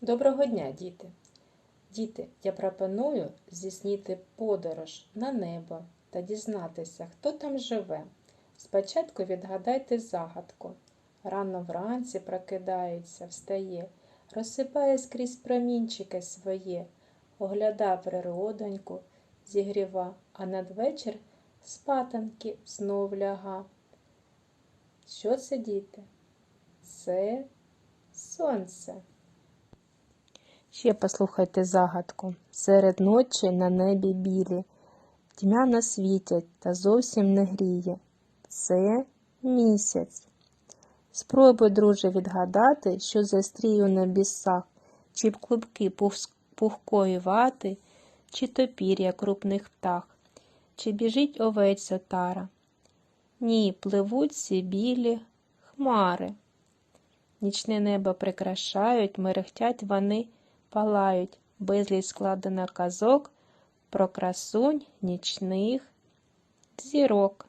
Доброго дня, діти! Діти, я пропоную здійснити подорож на небо та дізнатися, хто там живе. Спочатку відгадайте загадку. Рано вранці прокидається, встає, розсипає скрізь промінчики своє, огляда природоньку, зігріва, а надвечір спатанки знов ляга. Що це, діти? Це сонце. Ще послухайте загадку. Серед ночі на небі білі, тьмяно світять та зовсім не гріє. Це місяць. Спробуй, друже, відгадати, що застрій у небісах, чи клубки пух- пухкої вати, чи топір'я крупних птах, чи біжить овець отара. Ні, пливуть ці білі хмари. Нічне небо прикрашають, мерехтять вони, палають, безліч складено казок про красунь нічних зірок.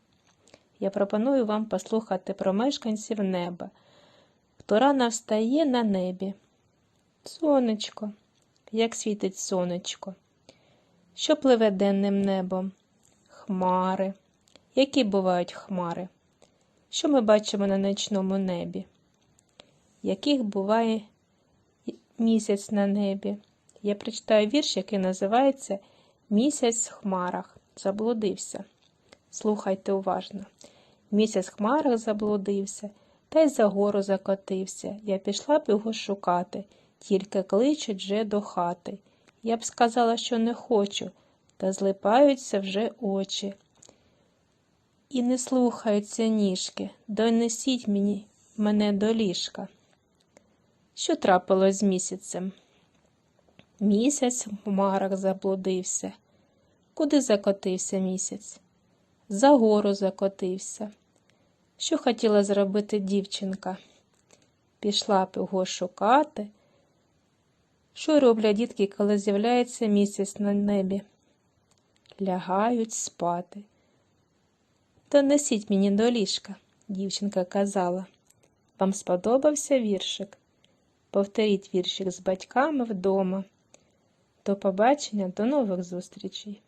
Я пропоную вам послухати про мешканців неба. Хто рано встає на небі? Сонечко. Як світить сонечко. Що пливе денним небом? Хмари. Які бувають хмари? Що ми бачимо на ночному небі? Яких буває місяць на небі? Я прочитаю вірш, який називається Місяць в хмарах. Заблудився. Слухайте уважно. Місяць в хмарах заблудився, та й за гору закотився. Я пішла б його шукати, тільки кличуть вже до хати. Я б сказала, що не хочу, та злипаються вже очі. І не слухаються ніжки, донесіть мені мене до ліжка. Що трапилось з місяцем? Місяць в хмарах заблудився. Куди закотився місяць? За гору закотився. Що хотіла зробити дівчинка? Пішла б його шукати. Що роблять дітки, коли з'являється місяць на небі? Лягають спати. Донесіть мені до ліжка, дівчинка казала. Вам сподобався віршик? Повторіть віршик з батьками вдома. До побачення, до нових зустрічей!